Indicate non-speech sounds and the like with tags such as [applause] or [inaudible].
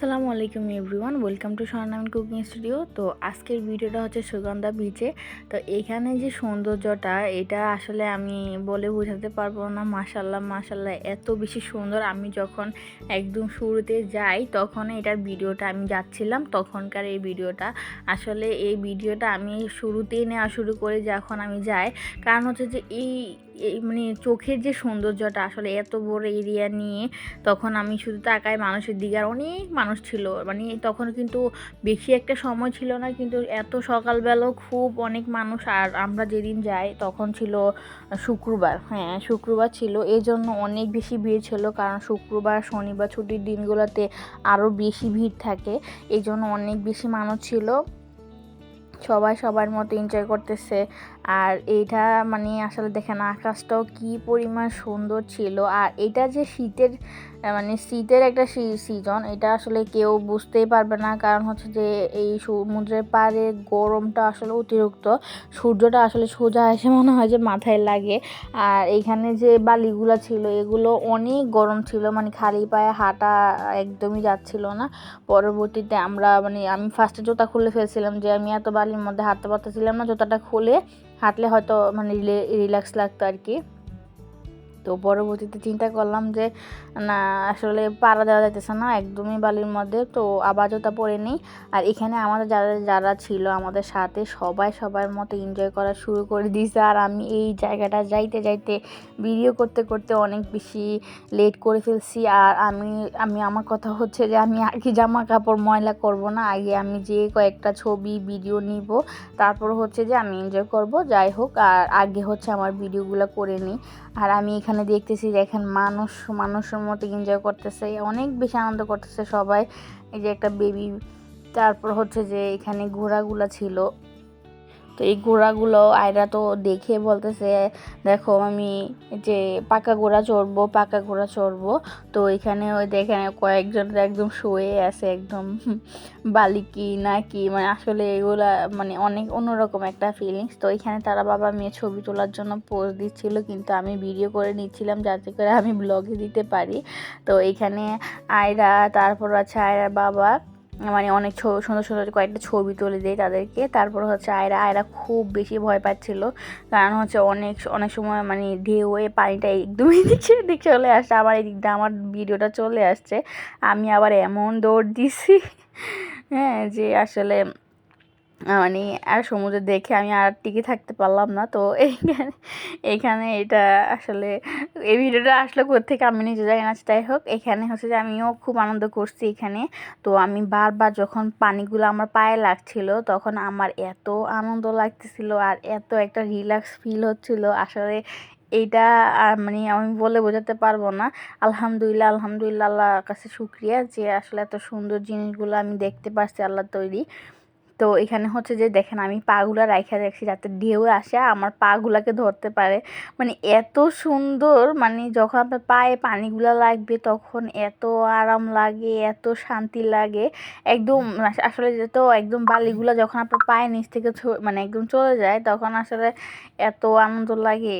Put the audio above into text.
আসসালামু আলাইকুম everyone, welcome to Swarnam cooking studio. তো আজকের ভিডিওটা হচ্ছে সুগন্ধা বিচে তো এখানে যে সৌন্দর্যটা, এটা আসলে আমি বলে বোঝাতে পারব না। মাসাল্লাহ মাসাল্লাহ এত বেশি সুন্দর। আমি যখন একদম শুরুতে যাই, তখন এটার ভিডিওটা আমি যাচ্ছিলাম। তখনকার এই ভিডিওটা, আসলে এই ভিডিওটা আমি শুরুতেই নেওয়া শুরু করে যখন আমি যাই। কারণ হচ্ছে যে এই মানে চোখের যে সৌন্দর্যটা আসলে এত বড় এরিয়া নিয়ে তখন আমি শুধু তাকাই মানুষের দিকে আর অনেক মানুষ ছিল। মানে তখন কিন্তু বেশি একটা সময় ছিল না, কিন্তু এত সকালবেলাও খুব অনেক মানুষ আর আমরা যেদিন যাই তখন ছিল শুক্রবার। হ্যাঁ শুক্রবার ছিল। এই জন্য অনেক বেশি ভিড় ছিল, কারণ শুক্রবার, শনিবার ছুটির দিনগুলোতে আরও বেশি ভিড় থাকে। এই জন্য অনেক বেশি মানুষ ছিল। সবাই সবার মতো এনজয় করতেছে। আর এইটা মানে আসলে দেখেন আকাশটাও কি পরিমাণ সুন্দর ছিল। আর এটা যে শীতের মানে শীতের একটা সিজন এটা আসলে কেউ বুঝতেই পারবে না। কারণ হচ্ছে যে এই সমুদ্রের পাড়ে গরমটা আসলে অতিরিক্ত। সূর্যটা আসলে সোজা এসে মনে হয় যে মাথায় লাগে। আর এইখানে যে বালিগুলো ছিল, এগুলো অনেক গরম ছিল। মানে খালি পায়ে হাঁটা একদমই যাচ্ছিল না। পরবর্তীতে আমরা মানে আমি ফার্স্টে জুতা খুলে ফেলছিলাম যে আমি এত বালির মধ্যে হাঁটতে পারতেছিলাম না জুতাটা খুলে। হাঁটলে হয়তো মানে রিল্যাক্স লাগতো আর কি। তো পরবর্তীতে চিন্তা করলাম যে, না, আসলে পাড়া দেওয়া যাইতেছে না, একদমই বালির মধ্যে। তো আবার জুতা পরে নিই। আর এখানে আমাদের যারা যারা ছিল আমাদের সাথে সবাই সবার মতো এনজয় করা শুরু করে দিয়েছে। আর আমি এই জায়গাটা যাইতে যাইতে ভিডিও করতে করতে অনেক বেশি লেট করে ফেলছি। আর আমি আমি, আমার কথা হচ্ছে যে, আমি আগে জামা কাপড় ময়লা করব না। আগে আমি যে কয়েকটা ছবি ভিডিও নিব। তারপর হচ্ছে যে, আমি এনজয় করব। যাই হোক, আর আগে হচ্ছে আমার ভিডিওগুলো করে নিই। আর আমি এখানে দেখতেছি দেখেন মানুষ, মানুষের মতো এনজয় করতেছে, অনেক বেশি আনন্দ করতেছে সবাই। এই যে একটা বেবি তারপর হচ্ছে যে এখানে ঘোড়াগুলা ছিল। তো এই ঘোড়াগুলো আয়রা তো দেখে বলতেছে, দেখো আমি যে পাকা ঘোড়া চড়বো, পাকা ঘোড়া চড়বো। তো এখানে ওই দেখেন কয়েকজন একদম শুয়ে আছে, একদম বালিকি না কি মানে আসলে এগুলা মানে অনেক অন্যরকম একটা ফিলিংস তো এখানে তারা বাবা মেয়ে ছবি তোলার জন্য পোজ দিচ্ছিল, কিন্তু আমি ভিডিও করে নিচ্ছিলাম যাতে করে আমি ব্লগে দিতে পারি। তো এখানে আয়রা, তারপর আছে আয়রা বাবা। মানে অনেক সুন্দর সুন্দর কয়েকটা ছবি তুলে দেয় তাদেরকে। তারপর হচ্ছে আয়রা আয়রা খুব বেশি ভয় পাচ্ছিল। কারণ হচ্ছে অনেক অনেক সময় মানে ঢেউয়ে পানিটা একদমই [laughs] দিচ্ছে দিক চলে আসছে আমার এই দিয়ে আমার ভিডিওটা চলে আসছে। আমি আবার এমন দৌড় দিছি [laughs] হ্যাঁ যে আসলে মানে আর সমুদ্র দেখে আমি আর টিকে থাকতে পারলাম না। তো এইখানে এইখানে এটা আসলে, এই ভিডিওটা আসলে থেকে আমি নিজে যাই না, যাই হোক, এখানে হচ্ছে যে আমিও খুব আনন্দ করছি এখানে। তো আমি বারবার যখন পানিগুলো আমার পায়ে লাগছিল, তখন আমার এত আনন্দ লাগতেছিল আর এত একটা রিল্যাক্স ফিল হচ্ছিল। আসলে এইটা মানে আমি বলে বোঝাতে পারব না। আলহামদুলিল্লাহ আলহামদুলিল্লাহ, আল্লাহর কাছে শুক্রিয়া যে আসলে এত সুন্দর জিনিসগুলো আমি দেখতে পারছি আল্লাহ তৈরি। তো এখানে হচ্ছে যে দেখেন আমি পাগুলা রাইখা রাখছি যাতে ঢেউ আসে, আমার পাগুলাকে ধরতে পারে। মানে এত সুন্দর মানে যখন আপনার পায়ে পানিগুলা লাগবে তখন এত আরাম লাগে, এত শান্তি লাগে। একদম আসলে যে তো একদম বালিগুলা যখন আপনার পায়ের নিচ থেকে মানে একদম চলে যায় তখন আসলে এত আনন্দ লাগে।